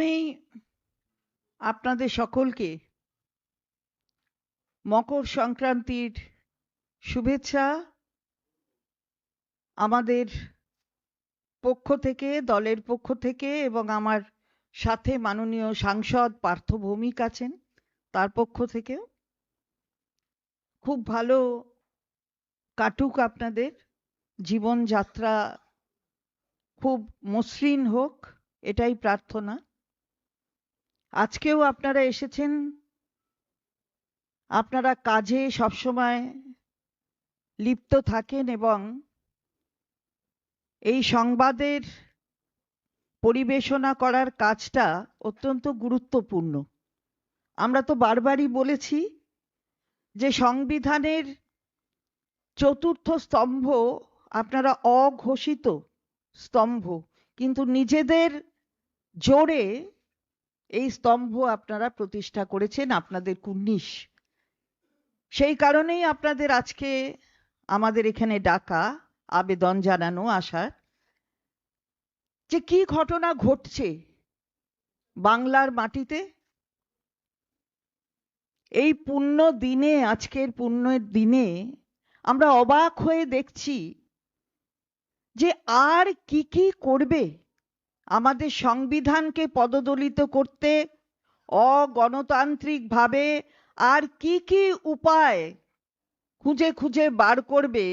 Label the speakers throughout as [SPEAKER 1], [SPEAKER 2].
[SPEAKER 1] প্রথমেই আপনাদের সকলকে মকর সংক্রান্তির শুভেচ্ছা আমাদের পক্ষ থেকে, দলের পক্ষ থেকে এবং আমার সাথে মাননীয় সাংসদ পার্থ ভৌমিক আছেন তার পক্ষ থেকেও। খুব ভালো কাটুক আপনাদের, জীবনযাত্রা খুব মসৃণ হোক, এটাই প্রার্থনা। আজকেও আপনারা এসেছেন। আপনারা কাজে সবসময় লিপ্ত থাকেন এবং এই সংবাদের পরিবেশনা করার কাজটা অত্যন্ত গুরুত্বপূর্ণ। আমরা তো বারবারই বলেছি যে সংবিধানের চতুর্থ স্তম্ভ আপনারা অঘোষিত স্তম্ভ, কিন্তু নিজেদের জোরে এই স্তম্ভ আপনারা প্রতিষ্ঠা করেছেন আপনাদের কুর্নিশ। সেই কারণেই আপনাদের আজকে আমাদের এখানে ডাকা, আবেদন জানানো, আসার যে কি ঘটনা ঘটছে বাংলার মাটিতে, এই পুণ্য দিনে, আজকের পুণ্যের দিনে আমরা অবাক হয়ে দেখছি যে আর কি কি করবে। আমাদের সংবিধানকে পদদলিত করতে অগণতান্ত্রিকভাবে আর কি কি উপায় খুঁজে খুঁজে বার করবে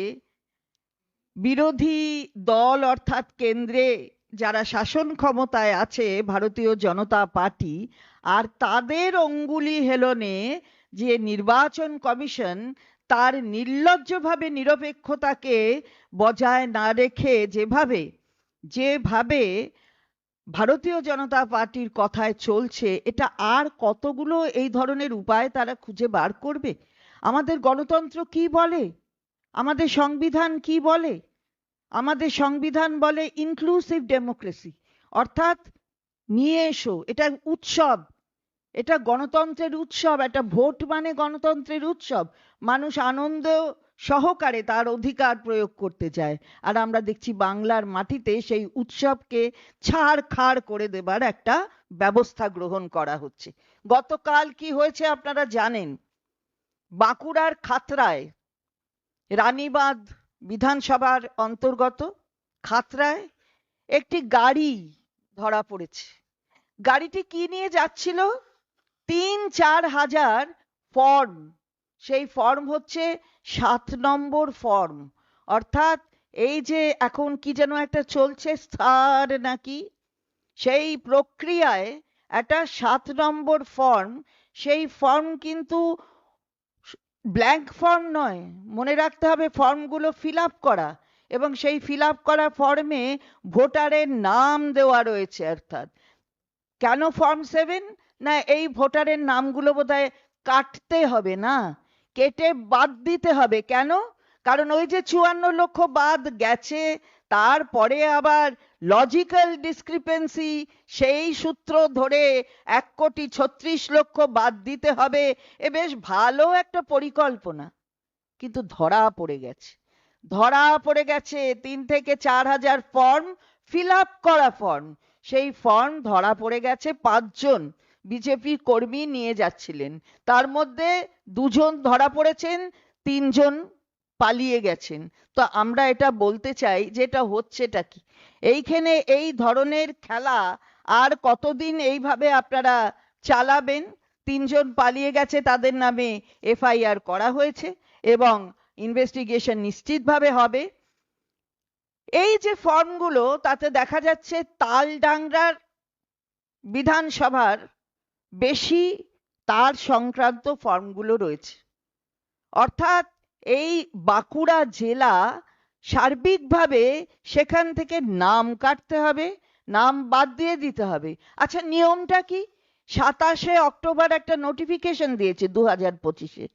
[SPEAKER 1] বিরোধী দল অর্থাৎ কেন্দ্রে যারা শাসন ক্ষমতায় আছে ভারতীয় জনতা পার্টি আর তাদের অঙ্গুলি হেলনে যে নির্বাচন কমিশন তার নির্লজ্জভাবে নিরপেক্ষতাকে বজায় না রেখে যেভাবে যেভাবে ভারতীয় জনতা পার্টির কথায় চলছে, এটা আর কতগুলো এই ধরনের উপায় তারা খুঁজে বার করবে? আমাদের গণতন্ত্র কি বলে? আমাদের সংবিধান কি বলে? আমাদের সংবিধান বলে ইনক্লুসিভ ডেমোক্রেসি অর্থাৎ নিয়ে এসো, এটা উৎসব। এটা গণতন্ত্রের উৎসব, একটা ভোট মানে গণতন্ত্রের উৎসব। মানুষ আনন্দ সহকারে তার অধিকার প্রয়োগ করতে চায়। আর আমরা দেখছি বাংলার মাটিতে সেই উৎসবকে ছাড় খাড় করে দেবার একটা ব্যবস্থা গ্রহণ করা হচ্ছে। গতকাল কি হয়েছে আপনারা জানেন? বাঁকুড়ার খাতরায় রানীবাঁধ বিধানসভার অন্তর্গত খাতরায় একটি গাড়ি ধরা পড়েছে। গাড়িটি কি নিয়ে যাচ্ছিল? তিন চার হাজার ফর্ম সেই ফর্ম হচ্ছে সাত নম্বর ফর্ম অর্থাৎ এই যে এখন কি যেন একটা চলছে স্থার নাকি? সেই প্রক্রিয়ায় একটা সাত নম্বর ফর্ম সেই ফর্ম কিন্তু ব্ল্যাঙ্ক ফর্ম নয়। মনে রাখতে হবে ফর্মগুলো ফিল আপ করা এবং সেই ফিল আপ করা ফর্মে ভোটারের নাম দেওয়া রয়েছে, অর্থাৎ। কেন ফর্ম সেভেন না, এই ভোটারের নামগুলো বোধহয় কাটতে হবে না। কেটে বাদ দিতে হবে। কেন? কারণ ওই যে চুয়ান্ন লক্ষ বাদ গেছে, তারপরে আবার লজিক্যাল ডিসক্রিপেন্সি সেই সূত্র ধরে এক কোটি ছত্রিশ লক্ষ বাদ দিতে হবে, এ বেশ ভালো একটা পরিকল্পনা। কিন্তু ধরা পড়ে গেছে। ধরা পড়ে গেছে, তিন থেকে চার হাজার ফর্ম ফিল করা ফর্ম সেই ফর্ম ধরা পড়ে গেছে পাঁচজন। বিজেপি কর্মী নিয়ে যাচ্ছিলেন। তার মধ্যে দুজন ধরা পড়েছেন, তিনজন পালিয়ে গেছেন। তো আমরা এটা বলতে চাই যে এটা হচ্ছেটা কি? এইখানে এই ধরনের খেলা আর কতদিন এইভাবে আপনারা চালাবেন? তিনজন পালিয়ে গেছে, তাদের নামে এফআইআর করা হয়েছে এবং ইনভেস্টিগেশন নিশ্চিতভাবে হবে। এই যে ফর্মগুলো তাতে দেখা যাচ্ছে তালডাংরার বিধানসভার বেশি তার সংক্রান্ত ফর্মগুলো রয়েছে। অর্থাৎ এই বাঁকুড়া জেলা সার্বিকভাবে সেখান থেকে নাম কাটতে হবে, নাম বাদ দিয়ে দিতে হবে। আচ্ছা নিয়মটা কি? সাতাশে অক্টোবর একটা নোটিফিকেশন দিয়েছে দু হাজার পঁচিশে।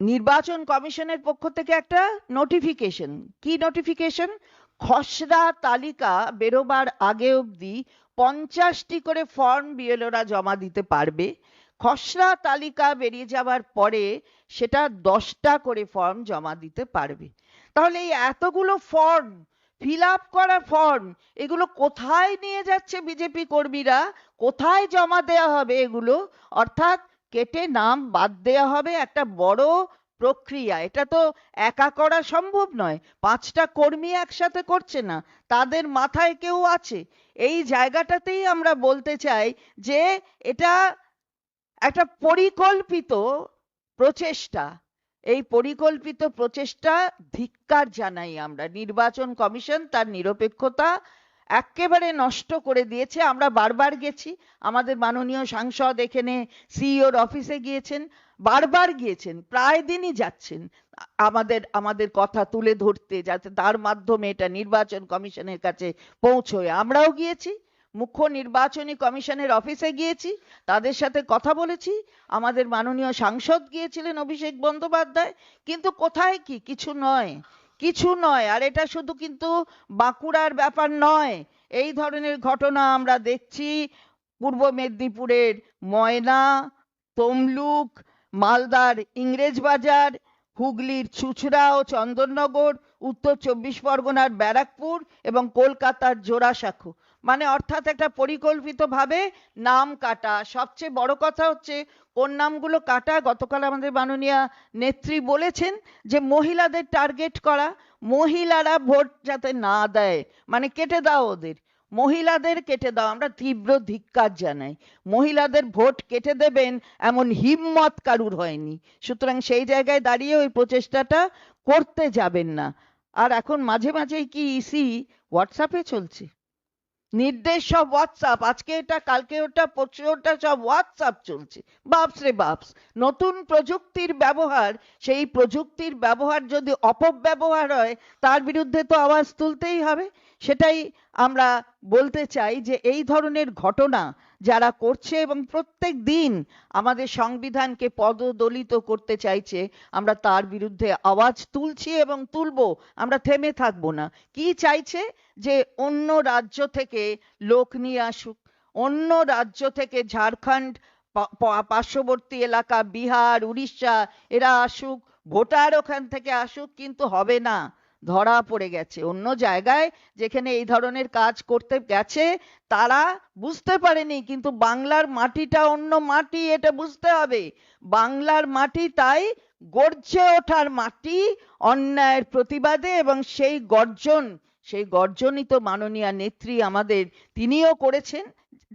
[SPEAKER 1] নির্বাচন কমিশনের পক্ষ থেকে একটা নোটিফিকেশন কি নোটিফিকেশন খসড়া তালিকা বেরোবার আগে অবধি পঞ্চাশটি করে ফর্ম বিএলওরা জমা দিতে পারবে। খসড়া তালিকা বেরিয়ে যাওয়ার পরে সেটা দশটা করে ফর্ম জমা দিতে পারবে। তাহলে এই এতগুলো ফর্ম ফিল আপ করা ফর্ম এগুলো কোথায় নিয়ে যাচ্ছে বিজেপি কর্মীরা? কোথায় জমা দেয়া হবে এগুলো? অর্থাৎ কেটে নাম বাদ দেয়া হবে। একটা বড় প্রক্রিয়া। এটা তো একা করা সম্ভব নয়। পাঁচটা কর্মী একসাথে করছে না। তাদের মাথায় কেউ আছে। এই জায়গাটাতেই আমরা বলতে চাই যে এটা একটা পরিকল্পিত প্রচেষ্টা। এই পরিকল্পিত প্রচেষ্টা ধিক্কার জানাই আমরা। নির্বাচন কমিশন তার নিরপেক্ষতা এক্কেবারে নষ্ট করে দিয়েছে। আমরা বারবার গেছি। আমাদের মাননীয় সাংসদ এখানে সিইওর অফিসে গিয়েছেন, বারবার গিয়েছেন, প্রায় দিনই যাচ্ছেন। আমাদের আমাদের কথা তুলে ধরতে যাতে তার মাধ্যমে এটা নির্বাচন কমিশনের কাছে পৌঁছয়। আমরাও গিয়েছি, মুখ্য নির্বাচনী কমিশনের অফিসে গিয়েছি, তাদের সাথে কথা বলেছি। আমাদের মাননীয় সাংসদ গিয়েছিলেন অভিষেক বন্দ্যোপাধ্যায়, কিন্তু কোথায় কি? কিছু নয়। কিছু নয়, আর এটা শুধু কিন্তু বাঁকুড়ার ব্যাপার নয়। এই ধরনের ঘটনা আমরা দেখছি পূর্ব মেদিনীপুরের ময়না, তমলুক, মালদার ইংরেজবাজার হুগলির চুচড়া ও চন্দননগর, উত্তর চব্বিশ পরগনার ব্যারাকপুর এবং কলকাতার জোড়াসাঁকো। মানে অর্থাৎ একটা পরিকল্পিতভাবে নাম কাটা। সবচেয়ে বড় কথা হচ্ছে, কোন নামগুলো কাটা? গতকাল আমাদের মাননীয় নেত্রী বলেছেন যে মহিলাদের টার্গেট করা, মহিলারা ভোট যাতে না দেয় মানে কেটে দাও ওদের। মহিলাদের কেটে দাও, আমরা তীব্র ধিক্কার জানাই। মহিলাদের ভোট কেটে দেবেন এমন হিম্মত কারুর হয়নি। সুতরাং সেই জায়গায় দাঁড়িয়ে ওই প্রচেষ্টাটা করতে যাবেন না। আর এখন মাঝে মাঝেই কি ইসি হোয়াটসঅ্যাপে চলছে? নির্দেশ সব হোয়াটসঅ্যাপ আজকে এটা, কালকে ওটা, পরশু ওটা, সব হোয়াটসঅ্যাপ চলছে। বাপস রে বাপস, নতুন প্রযুক্তির ব্যবহার, সেই প্রযুক্তির ব্যবহার যদি অপব্যবহার হয়, তার বিরুদ্ধে তো আওয়াজ তুলতেই হবে। সেটাই আমরা বলতে চাই যে এই ধরনের ঘটনা যারা করছে এবং প্রত্যেক দিন আমাদের সংবিধানকে পদদলিত করতে চাইছে, আমরা তার বিরুদ্ধে আওয়াজ তুলছি এবং তুলবো, আমরা থেমে থাকব না। কি চাইছে? যে অন্য রাজ্য থেকে লোক নিয়ে আসুক, অন্য রাজ্য থেকে ঝাড়খণ্ড পার্শ্ববর্তী এলাকা, বিহার, উড়িষ্যা, এরা আসুক, ভোটার ওখান থেকে আসুক, কিন্তু হবে না। ধরা পড়ে গেছে। অন্য জায়গায় যেখানে এই ধরনের কাজ করতে গেছে, তারা বুঝতে পারেনি, কিন্তু বাংলার মাটিটা অন্য মাটি, এটা বুঝতে হবে। বাংলার মাটি তাই গর্জে ওঠার মাটি, অন্যায়ের প্রতিবাদে এবং সেই গর্জন, সেই গর্জনই তো মাননীয় নেত্রী আমাদের, তিনিও করেছেন।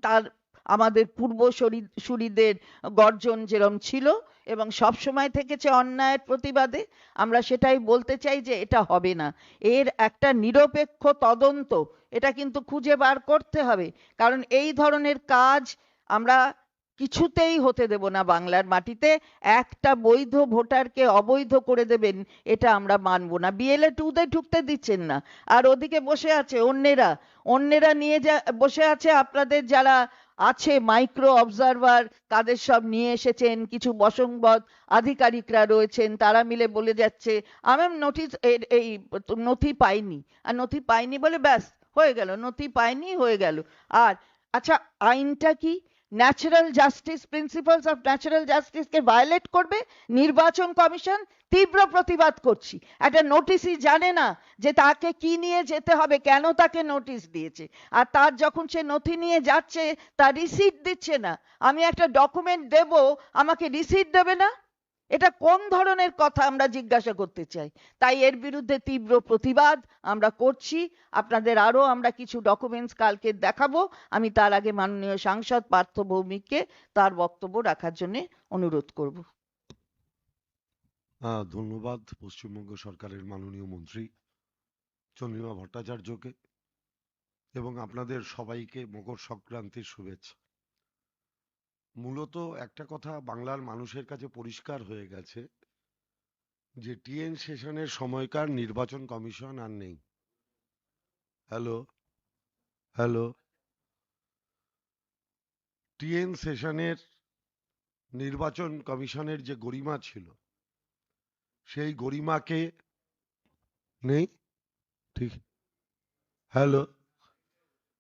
[SPEAKER 1] তার, আমাদের পূর্ব পূর্বসূরিদের গর্জন যেরম ছিল এবং সব সময় থেকেছে অন্যায়ের প্রতিবাদে, আমরা সেটাই বলতে চাই যে এটা হবে না। এর একটা নিরপেক্ষ তদন্ত, এটা কিন্তু খুঁজে বার করতে হবে। কারণ এই ধরনের কাজ আমরা কিছুতেই হতে দেব না বাংলার মাটিতে। একটা বৈধ ভোটারকে অবৈধ করে দেবেন, এটা আমরা মানব না। বিএলএ টুতে ঢুকতে দিচ্ছেন না। আর ওদিকে বসে আছে অন্যেরা। অন্যেরা নিয়ে যা, বসে আছে আপনাদের যারা আছে মাইক্রো অবজারভার তাদের সব নিয়ে এসেছেন, কিছু বসংবদ আধিকারিকরা রয়েছেন, তারা মিলে বলে যাচ্ছে, আমি নোটিশ এই নথি পাইনি, আর নথি পাইনি বলে ব্যাস, হয়ে গেল, নথি পাইনি, হয়ে গেল। আর আচ্ছা আইনটা কি? Natural justice principles of natural জাস্টিসকে violate করবে, নির্বাচন কমিশন তীব্র প্রতিবাদ করছি। একটা নোটিশই জানে না যে তাকে কি নিয়ে যেতে হবে, কেন তাকে নোটিশ দিয়েছে। আর তার যখন সে নথি নিয়ে যাচ্ছে, তার রিসিট দিচ্ছে না। আমি একটা ডকুমেন্ট দেব, আমাকে রিসিট দেবে না? এটা কোন ধরনের কথা আমরা জিজ্ঞাসা করতে চাই। তাই এর বিরুদ্ধে তীব্র প্রতিবাদ আমরা করছি। আপনাদের আরও আমরা কিছু ডকুমেন্টস কালকে দেখাবো। আমি তার আগে মাননীয় সাংসদ পার্থ ভৌমিককে তার বক্তব্য রাখার জন্য অনুরোধ করব।
[SPEAKER 2] ধন্যবাদ পশ্চিমবঙ্গ সরকারের মাননীয় মন্ত্রী চন্দ্রিমা ভট্টাচার্যকে এবং আপনাদের সবাইকে মকর সংক্রান্তির শুভেচ্ছা। মূলত একটা কথা বাংলার মানুষের কাছে পরিষ্কার হয়ে গেছে যে টিএন সেশনের সময়কার নির্বাচন কমিশন আর নেই। হ্যালো? হ্যালো? টিএন সেশনের নির্বাচন কমিশনের যে গরিমা ছিল, সেই গরিমাকে নেই? ঠিক। হ্যালো?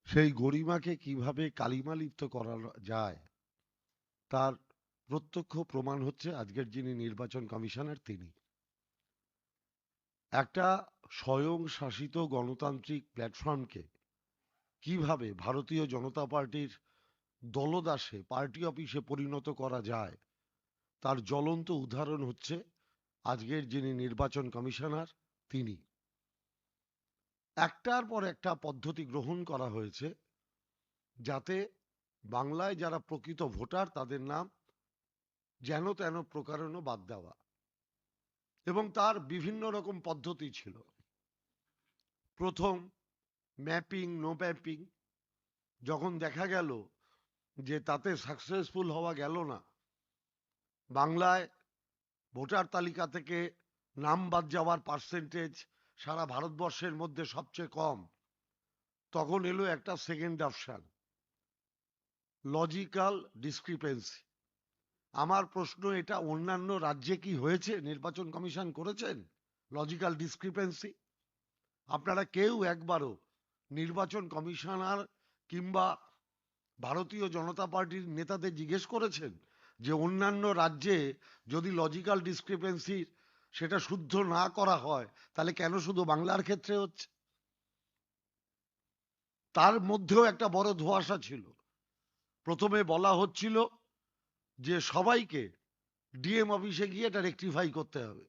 [SPEAKER 2] সেই গরিমাকে কীভাবে কালিমালিপ্ত করা যায়? তার প্রত্যক্ষ প্রমাণ হচ্ছে আজকের যিনি নির্বাচন কমিশনার তিনি। একটা স্বয়ং শাসিত গণতান্ত্রিক প্ল্যাটফর্মকে কীভাবে ভারতীয় জনতা পার্টির দলদাসে, পার্টি অফিসে পরিণত করা যায়, তার জ্বলন্ত উদাহরণ হচ্ছে আজকের যিনি নির্বাচন কমিশনার, তিনি। একটার পর একটা পদ্ধতি গ্রহণ করা হয়েছে যাতে বাংলায় যারা প্রকৃত ভোটার, তাদের নাম যেন তেন প্রকারণ বাদ দেওয়া। এবং তার বিভিন্ন রকম পদ্ধতি ছিল। প্রথম ম্যাপিং, নো ম্যাপিং, যখন দেখা গেল যে তাতে সাকসেসফুল হওয়া গেল না, বাংলায় ভোটার তালিকা থেকে নাম বাদ যাওয়ার পার্সেন্টেজ সারা ভারতবর্ষের মধ্যে সবচেয়ে কম, তখন এলো একটা সেকেন্ড অপশন। লজিক্যাল ডিসক্রিপেন্সি আমার প্রশ্ন এটা, অন্যান্য রাজ্যে কি হয়েছে? নির্বাচন কমিশন করেছেন লজিক্যাল ডিসক্রিপেন্সি আপনারা কেউ একবারও নির্বাচন কমিশনার কিংবা ভারতীয় জনতা পার্টির নেতাদের জিজ্ঞেস করেছেন যে অন্যান্য রাজ্যে যদি লজিক্যাল ডিসক্রিপেন্সি সেটা শুদ্ধ না করা হয়, তাহলে কেন শুধু বাংলার ক্ষেত্রে হচ্ছে? তার মধ্যেও একটা বড় ধোঁয়াশা ছিল। প্রথমে বলা হচ্ছিল যে সবাইকে ডিএম অফিসে গিয়ে এটা রেকটিফাই করতে হবে।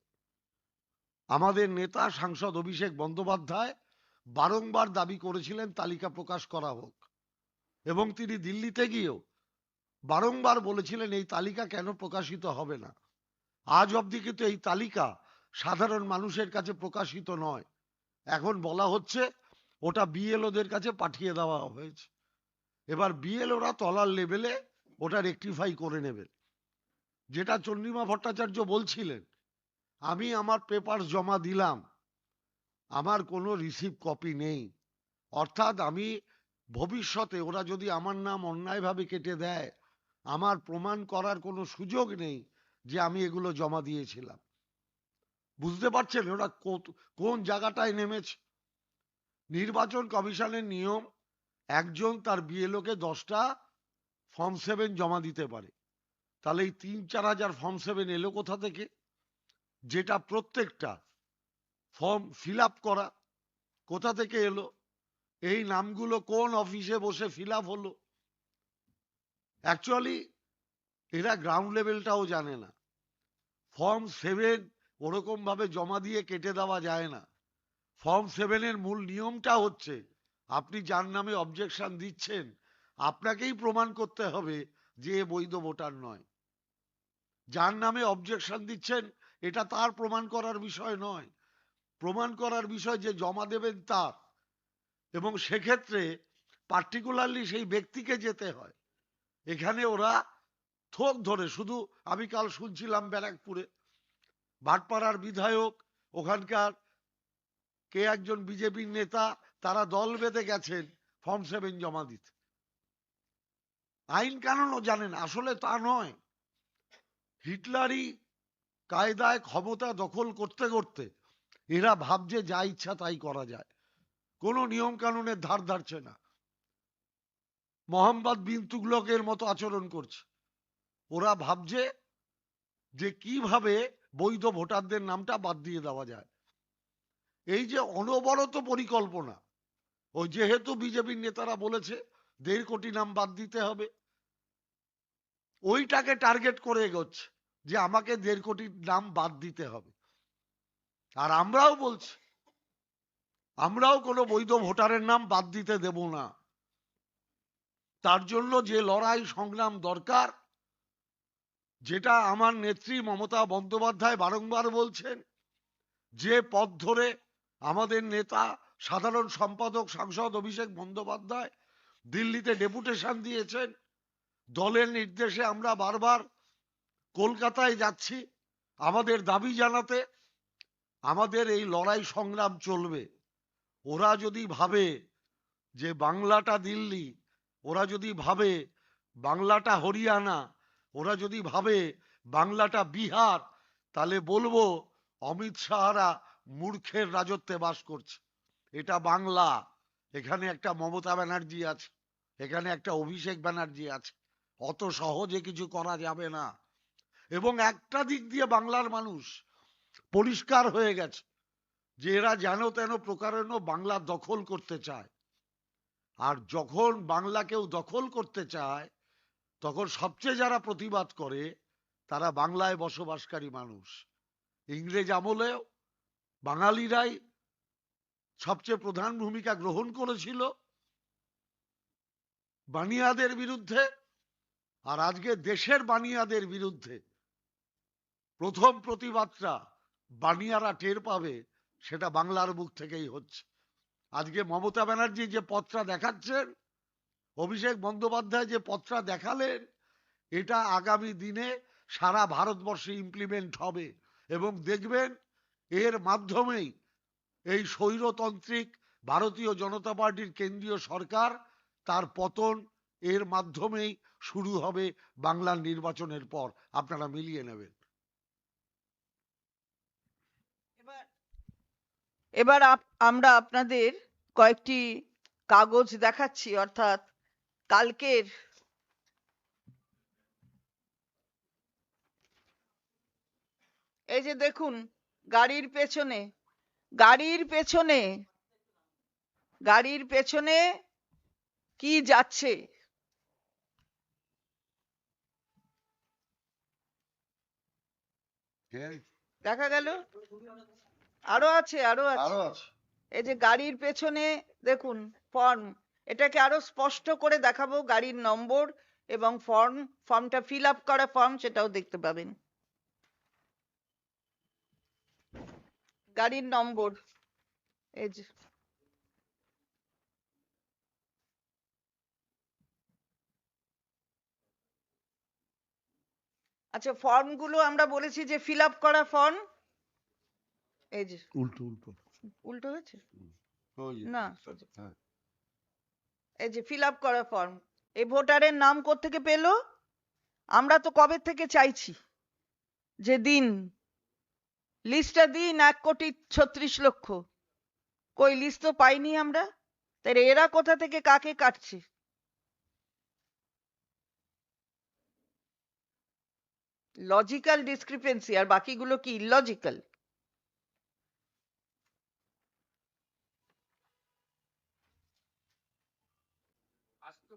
[SPEAKER 2] আমাদের নেতা সাংসদ অভিষেক বন্দ্যোপাধ্যায় বারংবার দাবি করেছিলেন তালিকা প্রকাশ করা হোক। এবং তিনি দিল্লিতে গিয়েও বারংবার বলেছিলেন এই তালিকা কেন প্রকাশিত হবে না। আজ অবধি কিন্তু এই তালিকা সাধারণ মানুষের কাছে প্রকাশিত নয়। এখন বলা হচ্ছে ওটা বিএলওদের কাছে পাঠিয়ে দেওয়া হয়েছে। এবার বিএলওরা তলার লেভেলে ওটা রেকটিফাই করে নেবেন যেটা চন্দ্রিমা ভট্টাচার্য বলছিলেন, আমি আমার পেপার জমা দিলাম, আমার কোনো রিসিভ কপি নেই। অর্থাৎ আমি ভবিষ্যতে ওরা যদি আমার নাম অন্যায়ভাবে কেটে দেয়, আমার প্রমাণ করার কোনো সুযোগ নেই যে আমি এগুলো জমা দিয়েছিলাম। বুঝতে পারছেন ওরা কোন জায়গাটায় নেমেছে? নির্বাচন কমিশনের নিয়ম একজন তার বিএলওকে দশটা ফর্ম সেভেন জমা দিতে পারে। তাহলে এই তিন চার হাজার ফর্ম সেভেন এলো কোথা থেকে? যেটা প্রত্যেকটা ফর্ম ফিল করা কোথা থেকে এলো? এই নামগুলো কোন অফিসে বসে ফিল আপ হলো? অ্যাকচুয়ালি এরা গ্রাউন্ড লেভেলটাও জানে না। ফর্ম সেভেন ওরকম ভাবে জমা দিয়ে কেটে দেওয়া যায় না। ফর্ম সেভেনের মূল নিয়মটা হচ্ছে আপনি যার নামে অবজেকশন দিচ্ছেন, আপনাকেই প্রমাণ করতে হবে যে বৈধ ভোটার নয়। যার নামে অবজেকশন দিচ্ছেন, এটা তার প্রমাণ করার বিষয় নয়। প্রমাণ করার বিষয় যে জমা দেবেন তার। এবং সেক্ষেত্রে পার্টিকুলারলি সেই ব্যক্তিকে যেতে হয়। এখানে ওরা থোক ধরে, শুধু আমি কাল শুনছিলাম ব্যারাকপুরে ভাটপাড়ার বিধায়ক, ওখানকার কে একজন বিজেপির নেতা তারা দল বেঁধে গেছেন ফর্ম সেভেন জমা দিতে আইন কানুনও জানেন, আসলে তা নয়। হিটলারি কায়দায় ক্ষমতা দখল করতে করতে এরা ভাবছে যা ইচ্ছা তাই করা যায়। কোনো নিয়ম কানুনের ধার ধারছে না। মোহাম্মদ বিন তুগলকের মতো আচরণ করছে। ওরা ভাবছে যে কীভাবে বৈধ ভোটারদের নামটা বাদ দিয়ে দেওয়া যায়। এই যে অনবরত পরিকল্পনা ওই যেহেতু বিজেপির নেতারা বলেছে, দেড় কোটি নাম বাদ দিতে হবে। ওইটাকে টার্গেট করে এগোচ্ছে, যে আমাকে দেড় কোটি নাম বাদ দিতে হবে। আর আমরাও বলছি, আমরাও কোনো বৈধ ভোটারের নাম বাদ দিতে দেব না। তার জন্য যে লড়াই সংগ্রাম দরকার, যেটা আমার নেত্রী মমতা বন্দ্যোপাধ্যায় বারংবার বলছেন, যে পথ ধরে আমাদের নেতা সাধারণ সম্পাদক, সাংসদ অভিষেক বন্দ্যোপাধ্যায় দিল্লিতে ডেপুটেশন দিয়েছেন। দলের নির্দেশে আমরা বারবার কলকাতায় যাচ্ছি। আমাদের দাবি জানাতে আমাদের এই লড়াই সংগ্রাম চলবে। ওরা যদি ভাবে যে বাংলাটা দিল্লি, ওরা যদি ভাবে বাংলাটা হরিয়ানা, ওরা যদি ভাবে বাংলাটা বিহার, তাহলে বলব অমিত শাহরা মূর্খের রাজত্বে বাস করছে। এটা বাংলা। এখানে একটা মমতা ব্যানার্জি আছে, এখানে একটা অভিষেক ব্যানার্জি আছে। অত সহজে কিছু করা যাবে না। এবং একটা দিক দিয়ে বাংলার মানুষ পরিষ্কার হয়ে গেছে যে এরা যেন তেন প্রকারেণ বাংলা দখল করতে চায়। আর যখন বাংলা কেউ দখল করতে চায়, তখন সবচেয়ে যারা প্রতিবাদ করে, তারা বাংলায় বসবাসকারী মানুষ। ইংরেজ আমলেও বাঙালিরাই সবচেয়ে প্রধান ভূমিকা গ্রহণ করেছিল বানিয়াদের বিরুদ্ধে আর আজকে দেশের বানিয়াদের বিরুদ্ধে প্রথম প্রতিবাদটা বানিয়ারা টের পাবে সেটা বাংলার মুখ থেকেই হচ্ছে। আজকে মমতা ব্যানার্জি যে পথটা দেখাচ্ছেন, অভিষেক বন্দ্যোপাধ্যায় যে পথটা দেখালেন, এটা আগামী দিনে সারা ভারতবর্ষে ইমপ্লিমেন্ট হবে এবং দেখবেন এর মাধ্যমেই এই স্বৈরতান্ত্রিক ভারতীয় জনতা পার্টির কেন্দ্রীয় সরকার তার পতন এর মাধ্যমেই শুরু হবে বাংলার নির্বাচনের পর। আপনারা মিলিয়ে নেবেন।
[SPEAKER 1] এবার আমরা আপনাদের কয়েকটি কাগজ দেখাচ্ছি, অর্থাৎ কালকের এই যে দেখুন, গাড়ির পেছনে গাড়ির পেছনে গাড়ির পেছনে কি যাচ্ছে? দেখা গেল? আরও আছে আরও আছে।
[SPEAKER 2] আরও আছে।
[SPEAKER 1] এই যে গাড়ির পেছনে দেখুন ফর্ম এটাকে আরও স্পষ্ট করে দেখাবো গাড়ির নম্বর এবং ফর্ম ফর্মটা ফিল আপ করা ফর্ম সেটাও দেখতে পাবেন। গাড়ির নম্বর। এই যে। আচ্ছা ফর্মগুলো আমরা বলেছি যে ফিল আপ করা ফর্ম এই যে।
[SPEAKER 2] উল্টো উল্টো।
[SPEAKER 1] উল্টো হয়েছে? না।
[SPEAKER 2] হ্যাঁ।
[SPEAKER 1] এই যে ফিল আপ করা ফর্ম এই ভোটারের নাম কোত্থেকে পেল? আমরা তো কবে থেকে চাইছি? যে দিন লিস্টটা দিন এক কোটি ছত্রিশ লক্ষ। কই লিস্ট তো পাইনি আমরা? তাহলে এরা কোথা থেকে কাকে কাটছে? লজিক্যাল ডিসক্রিপেন্সি আর বাকিগুলো কি ইলজিক্যাল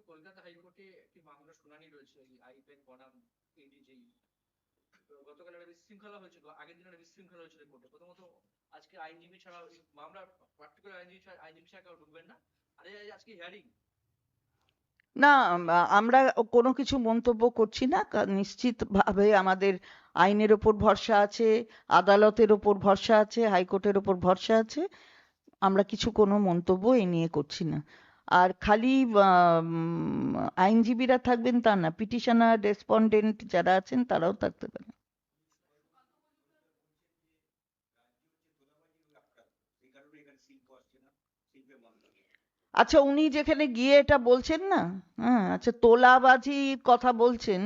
[SPEAKER 3] কলকাতা হাইকোর্টে একটি মামলা শুনানি রয়েছে বনাম এডিজি গতকাল একটা বিশৃঙ্খলা হয়েছিল, আগের দিন একটা বিশৃঙ্খলা হয়েছিল কোর্টে। প্রথমত আজকে আইনজীবী ছাড়া মামলা পার্টিকুলার আইনজীবী ছাড়া আইনজীবী ছাড়া কেউ ঢুকবেন না। আর আজকে হিয়ারিং
[SPEAKER 1] না আমরা কোনো কিছু মন্তব্য করছি না নিশ্চিতভাবে আমাদের আইনের ওপর ভরসা আছে, আদালতের ওপর ভরসা আছে, হাইকোর্টের ওপর ভরসা আছে, আমরা কিছু কোনো মন্তব্য এ নিয়ে করছি না। আর খালি আইনজীবীরা থাকবেন তা না, পিটিশনার রেসপন্ডেন্ট যারা আছেন তারাও থাকতে পারেন। আচ্ছা উনি যেখানে গিয়ে এটা বলছেন না? হ্যাঁ আচ্ছা তোলাবাজির কথা বলছেন।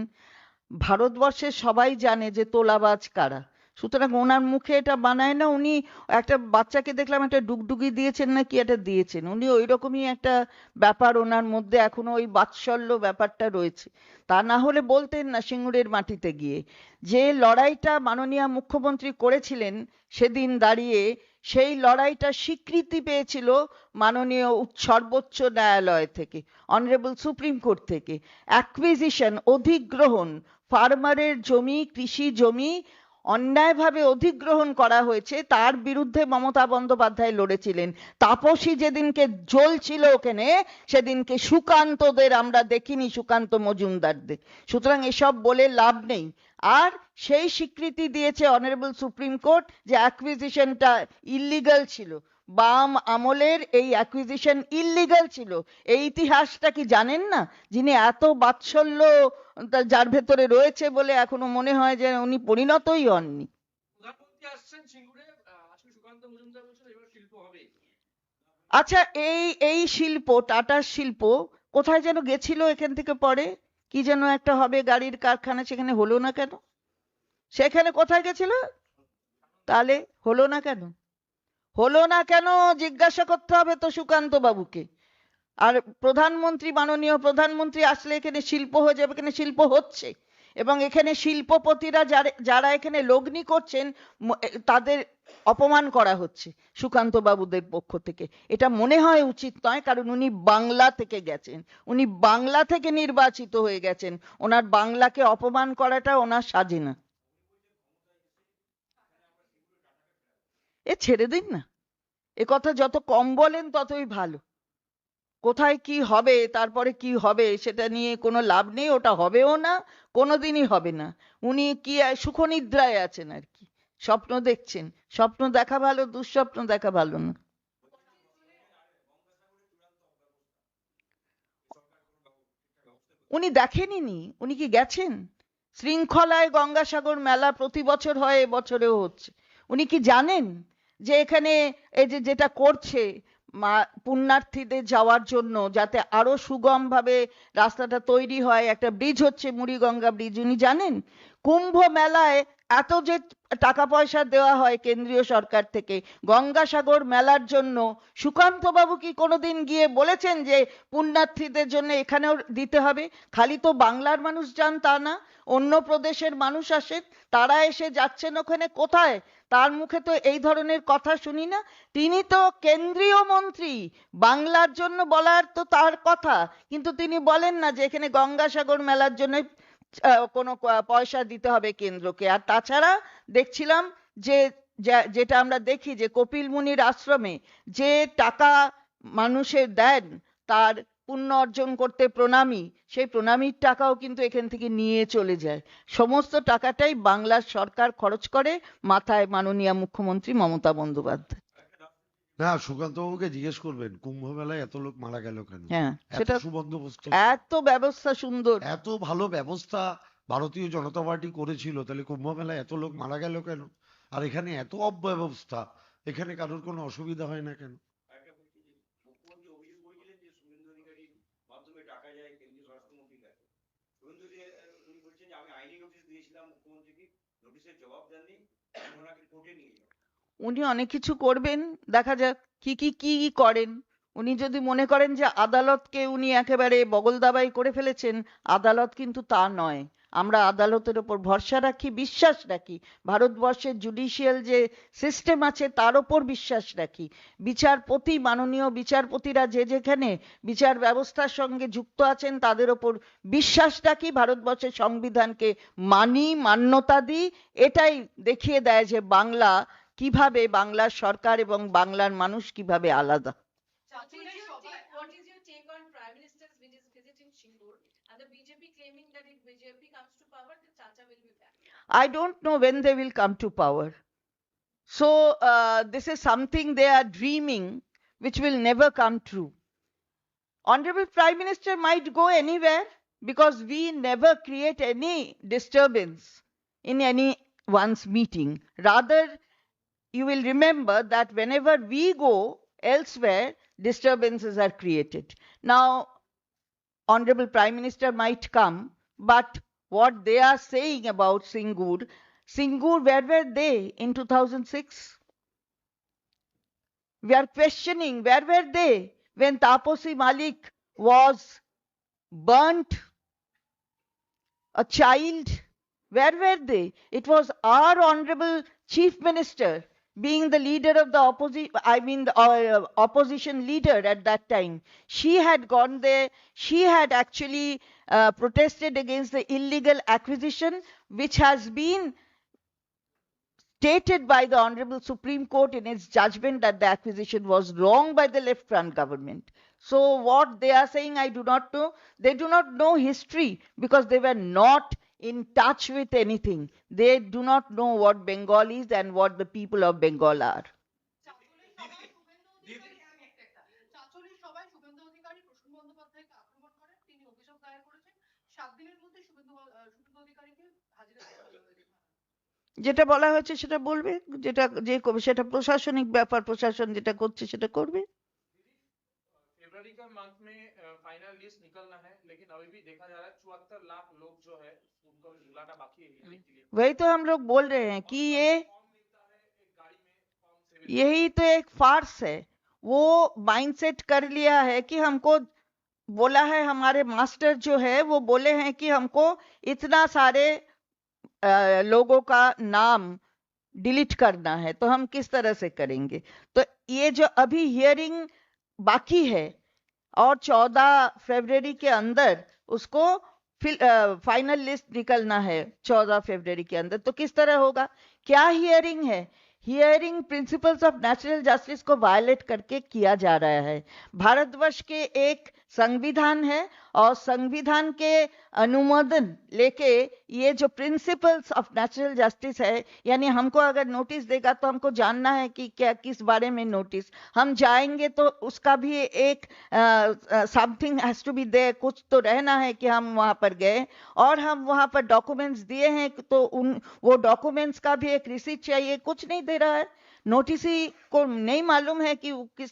[SPEAKER 1] ভারতবর্ষের সবাই জানে যে তোলাবাজ কারা। সুতরাং ওনার মুখে এটা বানায় না, উনি একটা বাচ্চাকে দেখলাম একটা ডুগডুগি দিয়েছেন না কি একটা দিয়েছেন। উনি ওই রকমই একটা ব্যাপার ওনার মধ্যে এখনও ওই বাৎসল্য ব্যাপারটা রয়েছে। তা না হলে বলতেন না সিঙ্গুরের মাটিতে গিয়ে। যে লড়াইটা মাননীয় মুখ্যমন্ত্রী করেছিলেন, সেদিন দাঁড়িয়ে সেই লড়াইটা স্বীকৃতি পেয়েছিল মাননীয় সর্বোচ্চ ন্যায়ালয় থেকে অনারেবল সুপ্রিম কোর্ট থেকে। অ্যাকুইজিশন অধিগ্রহণ ফার্মারের জমি, কৃষি জমি অন্যায়ভাবে অধিগ্রহণ করা হয়েছে, তার বিরুদ্ধে মমতা বন্দ্যোপাধ্যায় লড়েছিলেন। তাপসী যেদিনকে জ্বলছিল ওখানে, সেদিনকে সুকান্তদের আমরা দেখিনি, সুকান্ত মজুমদারদের। সুতরাং এসব বলে লাভ নেই। আর সেই স্বীকৃতি দিয়েছে অনারেবল সুপ্রিম কোর্ট যে অ্যাকুইজিশনটা ইল্লিগাল ছিল। বাম আমলের এই অ্যাকুইজিশন ইল্লিগাল ছিল। এই ইতিহাসটা কি জানেন না? যিনি এত বাৎসল্য যার ভেতরে রয়েছে বলে এখনও মনে হয় যে উনি পরিণতই হননি। আচ্ছা এই এই শিল্প টাটার শিল্প কোথায় যেন গেছিল এখান থেকে পরে? কি যেন একটা হবে গাড়ির কারখানা, সেখানে হলো না কেন? সেখানে কোথায় গেছিল? তাহলে হলো না কেন? হলো না কেন? জিজ্ঞাসা করতে হবে তো সুকান্ত বাবুকে। আর প্রধানমন্ত্রী, মাননীয় প্রধানমন্ত্রী আসলে এখানে শিল্প হয়ে যাবে, এখানে শিল্প হচ্ছে। এবং এখানে শিল্পপতিরা যারা যারা এখানে লগ্নি করছেন তাদের অপমান করা হচ্ছে সুকান্ত বাবুদের পক্ষ থেকে। এটা মনে হয় উচিত নয়, কারণ উনি বাংলা থেকে গেছেন। উনি বাংলা থেকে নির্বাচিত হয়ে গেছেন। ওনার বাংলাকে অপমান করাটা ওনার সাজে না এ ছেড়ে দিন না। এ কথা যত কম বলেন ততই ভালো। কোথায় কি হবে, তারপরে কি হবে, সেটা নিয়ে কোনো লাভ নেই, ওটা হবেও না, কোনোদিনই হবে না। উনি কি সুখনিদ্রায় আছেন আর কি। স্বপ্ন দেখছেন। স্বপ্ন দেখা ভালো, দুঃস্বপ্ন দেখা ভালো না। উনি দেখেনি উনি কি গেছেন? শৃঙ্খলায় গঙ্গাসাগর মেলা প্রতি বছর হয়, এবছরেও হচ্ছে। উনি কি জানেন যে এখানে এই যে যেটা করছে পুণ্যার্থীদের যাওয়ার জন্য যাতে আরও সুগম ভাবে রাস্তাটা তৈরি হয়। একটা ব্রিজ হচ্ছে মুড়িগঙ্গা ব্রিজ উনি জানেন? কুম্ভ মেলায় এত যে টাকা পয়সা দেওয়া হয় কেন্দ্রীয় সরকার থেকে। গঙ্গাসাগর মেলার জন্য সুকান্ত বাবু কি কোনোদিন গিয়ে বলেছেন যে পুণ্যার্থীদের জন্য এখানেও দিতে হবে? খালি তো বাংলার মানুষ যান তা না, অন্য প্রদেশের মানুষ আসেন, তারা এসে যাচ্ছেন ওখানে কোথায়? তার মুখে তো এই ধরনের কথা শুনি না। তিনি তো কেন্দ্রীয় মন্ত্রী, বাংলার জন্য বলার তো তার কথা, কিন্তু তিনি বলেন না যে এখানে গঙ্গাসাগর মেলার জন্য কোনো পয়সা দিতে হবে কেন্দ্রকে। আর তাছাড়া দেখছিলাম যা- যেটা আমরা দেখি যে, কপিল মুনির আশ্রমে যে টাকা মানুষের দেন, তার পুণ্য অর্জন করতে প্রণামী, সেই প্রণামীর টাকাও কিন্তু এখান থেকে নিয়ে চলে যায়। সমস্ত টাকাটাই বাংলার সরকার খরচ করে মাথায় মাননীয় মুখ্যমন্ত্রী মমতা বন্দ্যোপাধ্যায়।
[SPEAKER 2] না সুকান্ত বাবুকে জিজ্ঞেস করবেন কুম্ভ মেলায় এত লোক মারা গেল কেন?
[SPEAKER 1] হ্যাঁ
[SPEAKER 2] এত
[SPEAKER 1] সেটা
[SPEAKER 2] সুবন্দোবস্ত।
[SPEAKER 1] এত ব্যবস্থা সুন্দর।
[SPEAKER 2] এত ভালো ব্যবস্থা ভারতীয় জনতা পার্টি করেছিল তাহলে কুম্ভ মেলায় এত লোক মারা গেল কেন? আর এখানে এত অব্যবস্থা এখানে কারোর কোনো অসুবিধা হয় না কেন?
[SPEAKER 4] আমি আইনি নোটিশ দিয়েছিলাম মুখ্যমন্ত্রীকে নোটিশের জবাব দেননি ওনাকে কোর্টে নিয়ে
[SPEAKER 1] উনি অনেক কিছু করবেন, দেখা যাক কি কি কি করেন। উনি যদি মনে করেন যে আদালতকে উনি একেবারে বগল দাবাই করে ফেলেছেন, আদালত কিন্তু তা নয়। আমরা আদালতের ওপর ভরসা রাখি, বিশ্বাস রাখি। ভারতবর্ষের জুডিশিয়াল যে সিস্টেম আছে, তার ওপর বিশ্বাস রাখি। বিচারপতি, মাননীয় বিচারপতিরা যে যেখানে বিচার ব্যবস্থার সঙ্গে যুক্ত আছেন, তাদের ওপর বিশ্বাস রাখি। ভারতবর্ষের সংবিধানকে মানি, মান্যতা দিই। এটাই দেখিয়ে দেয় যে বাংলা কিভাবে বাংলার সরকার এবং বাংলার মানুষ কিভাবে আলাদা
[SPEAKER 5] What is your take, what is your take on Prime Minister's visit visit in Shingur and the BJP claiming that if BJP comes to power, then Chacha will be back?
[SPEAKER 1] I don't know when they will come to power. So uh, this is something they are dreaming, which will never come true. Honorable Prime Minister might go anywhere because we never create any disturbance in any one's meeting. Rather, you will remember that whenever we go elsewhere, disturbances are created. Now, Honorable Prime Minister might come, but what they are saying about Singur, Singur, where were they in 2006? We are questioning where were they when Taposi Malik was burnt, a child? Where were they? It was our Honorable Chief Minister, being the leader of the opposition, I mean, the uh, opposition leader at that time. She had gone there, she had actually uh, protested against the illegal acquisition, which has been stated by the Honorable Supreme Court in its judgment that the acquisition was wrong by the left front government. So, what they are saying, I do not know. They do not know history because they were not in touch with anything. They do not know what Bengalis and what the people of Bengal are. যেটা বলা হয়েছে সেটা বলবে যেটা যে সেটা প্রশাসনিক ব্যাপার প্রশাসন যেটা করছে সেটা করবে
[SPEAKER 3] मंथ में फाइनल लिस्ट निकलना है लेकिन अभी भी देखा जा रहा है चौहत्तर लाख लोग जो है उनको बुलाना बाकी है
[SPEAKER 1] वही तो हम लोग बोल रहे हैं कि ये यही तो एक फार्स है। वो माइंडसेट कर लिया है कि हमको बोला है हमारे मास्टर जो है वो बोले हैं कि हमको इतना सारे लोगों का नाम डिलीट करना है तो हम किस तरह से करेंगे? तो ये जो अभी हियरिंग बाकी है और चौदह फरवरी के अंदर उसको फाइनल लिस्ट निकलना है, चौदह फरवरी के अंदर। तो किस तरह होगा? क्या हियरिंग है? Hearing principles of natural justice को वायलेट करके किया जा रहा है। भारतवर्ष के एक संविधान है और संविधान के अनुमोदन लेके ये जो प्रिंसिपल्स ऑफ़ नेचुरल जस्टिस है, यानी हमको अगर नोटिस देगा तो हमको जानना है कि क्या, किस बारे में नोटिस हम जाएँगे तो उसका भी एक something has to be there कुछ तो रहना है कि हम वहाँ पर गए। और हम वहाँ पर डॉक्यूमेंट्स दिए हैं तो उन, वो डॉक्यूमेंट्स का भी एक रिसीट चाहिए, कुछ नहीं दे रहा है। नोटिस को नहीं मालूम है कि किस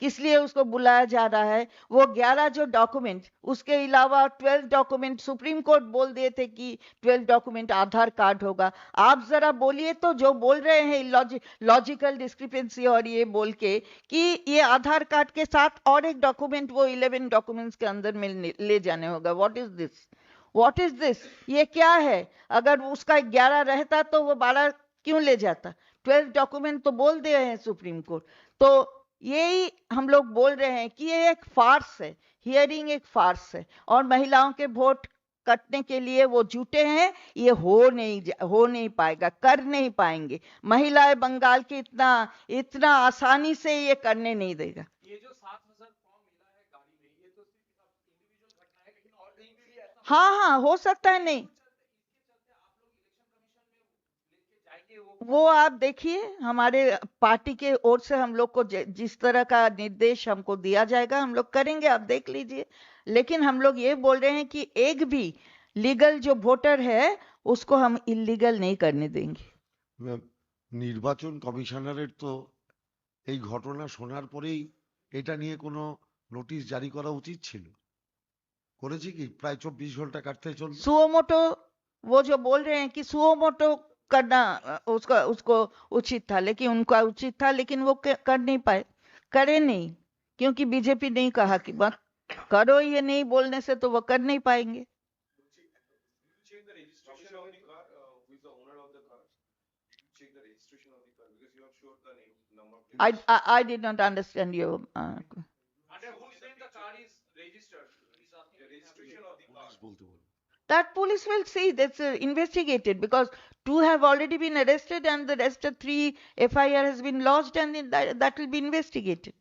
[SPEAKER 1] किस लिए उसको बुलाया जा रहा है। वो 11 जो डॉक्यूमेंट उसके अलावा 12 डॉक्यूमेंट सुप्रीम कोर्ट बोल दिए थे कि 12 डॉक्यूमेंट आधार कार्ड होगा। आप जरा बोलिए तो जो बोल रहे हैं लॉजिकल डिस्क्रिपेंसी और ये बोल के कि ये आधार कार्ड के साथ और एक डॉक्यूमेंट वो 11 डॉक्यूमेंट्स के अंदर में ले जाने होगा। What is this what is this ये क्या है? अगर उसका 11 रहता तो वो 12 क्यों ले जाता? ट्वेल्व डॉक्यूमेंट तो बोल दिए हैं सुप्रीम कोर्ट। तो यही हम लोग बोल रहे हैं कि ये एक फार्स है हियरिंग एक फार्स है और महिलाओं के वोट कटने के लिए वो जुटे हैं ये हो नहीं हो नहीं पाएगा कर नहीं पाएँगे। महिलाएँ बंगाल की इतना इतना आसानी से ये करने नहीं देगा।
[SPEAKER 3] ये जो सात तो हाँ
[SPEAKER 1] हाँ हो सकता है नहीं। वो आप देखिए हमारे पार्टी के ओर से हम लोग को जि- जिस तरह का निर्देश हमको दिया जाएगा हम लोग करेंगे आप देख लीजिए लेकिन हम लोग ये बोल रहे हैं कि एक भी लीगल जो वोटर है उसको हम इलीगल नहीं करने देंगे
[SPEAKER 2] ম্যাম, নির্বাচন কমিশনারের তো এই ঘটনা শোনার পরেই এটা নিয়ে কোনো নোটিশ জারি করা উচিত ছিল করেছে কি প্রায় চব্বিশ ঘন্টা কাটতে চলল
[SPEAKER 1] सुओमोटो वो जो बोल रहे हैं कि सुओमोटो करना उसका उसको उचित था लेकिन उनका उचित था लेकिन वो कर नहीं पाए। करे नहीं क्योंकि बीजेपी नहीं कहा कि बस करो ये नहीं बोलने से तो वो कर नहीं पाएँगे। I I, not understand not uh, that police will see that's uh, investigated because two have already been arrested and the rest of three FIR has been lodged and that, that will be investigated.